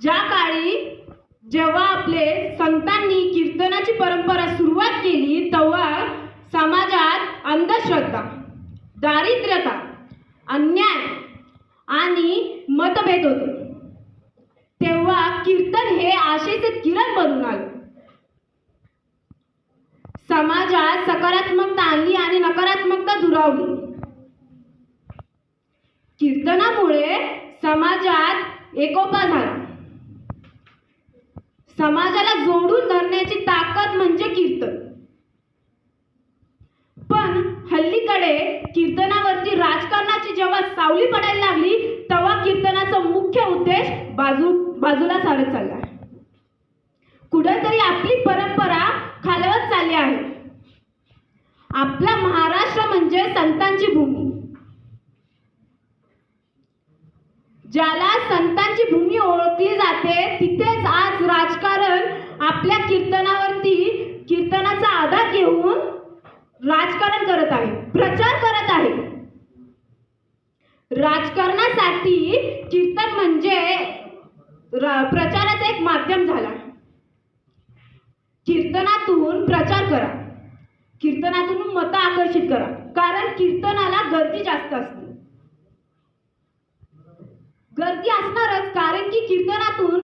ज्या काळी जेव्हा आपले संतांनी कीर्तनाची परंपरा सुरुवात केली तेव्हा समाजात अंधश्रद्धा दारिद्र्यता अन्याय आणि मतभेद होते. तेव्हा कीर्तन हे आशेचे किरण बनून आले. समाजात सकारात्मकता आणली आणि नकारात्मकता दुरावली. कीर्तनामुळे समाजात एकोपा झाला. समाजाला जोडून धरण्याची ताकद म्हणजे कीर्तन. पण हल्लीकडे कीर्तनावरती राजकारणाची जेव्हा सावली पडायला लागली तेव्हा कीर्तनाचा मुख्य उद्देश बाजू बाजूला सारत चालला. आहे कुठेतरी आपली परंपरा खालवत चालली आहे. आपला महाराष्ट्र म्हणजे संतांची भूमी. ज्याला संतांची भूमी आपल्या कीर्तनावरती कीर्तनाचा आधार घेऊन राजकारण करत आहे प्रचार करत आहे. राजकारणासाठी कीर्तन म्हणजे प्रचाराचं एक माध्यम झाला. कीर्तनातून प्रचार करा. कीर्तनातून मतं आकर्षित करा. कारण कीर्तनाला गर्दी जास्त असते. गर्दी असणारच कारण की कीर्तनातून